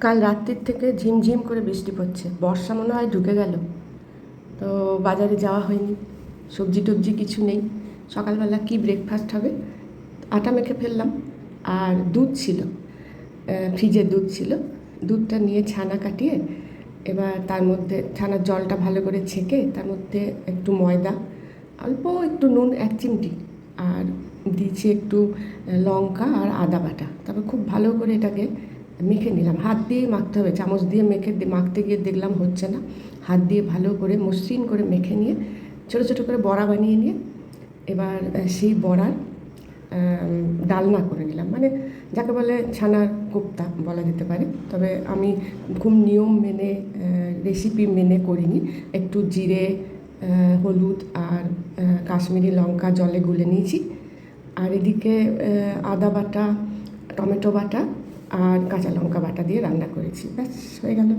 কাল রাত্রির থেকে ঝিমঝিম করে বৃষ্টি পড়ছে। বর্ষা মনে হয় ঢুকে গেল। তো বাজারে যাওয়া হয়নি। সবজি টবজি কিছু নেই। সকালবেলা কি ব্রেকফাস্ট হবে? আটা মেখে ফেললাম। আর দুধ ছিল। ফ্রিজের দুধ ছিল। দুধটা নিয়ে ছানা কাটিয়ে এবার তার মধ্যে ছানার জলটা ভালো করে ছেঁকে তার মধ্যে একটু ময়দা, অল্প একটু নুন এক চিমটি আর দিয়েছি একটু লঙ্কা আর আদা বাটা। তারপর খুব ভালো করে এটাকে মেখে নিলাম। হাত দিয়ে মাখতে হবে। চামচ দিয়ে মেখে মাখতে গিয়ে দেখলাম হচ্ছে না। হাত দিয়ে ভালো করে মসৃণ করে মেখে নিয়ে ছোটো ছোটো করে বড়া বানিয়ে নিয়ে এবার সেই বড়ার ডালনা করে নিলাম। মানে যাকে বলে ছানার কোপ্তা বলা যেতে পারে। তবে আমি খুব নিয়ম মেনে রেসিপি মেনে করিনি। একটু জিরে হলুদ আর কাশ্মীরি লঙ্কা জলে গুলে নিয়েছি। আর এদিকে আদা বাটা, টমেটো বাটা আর কাঁচা লঙ্কা বাটা দিয়ে রান্না করেছি। ব্যাস হয়ে গেল।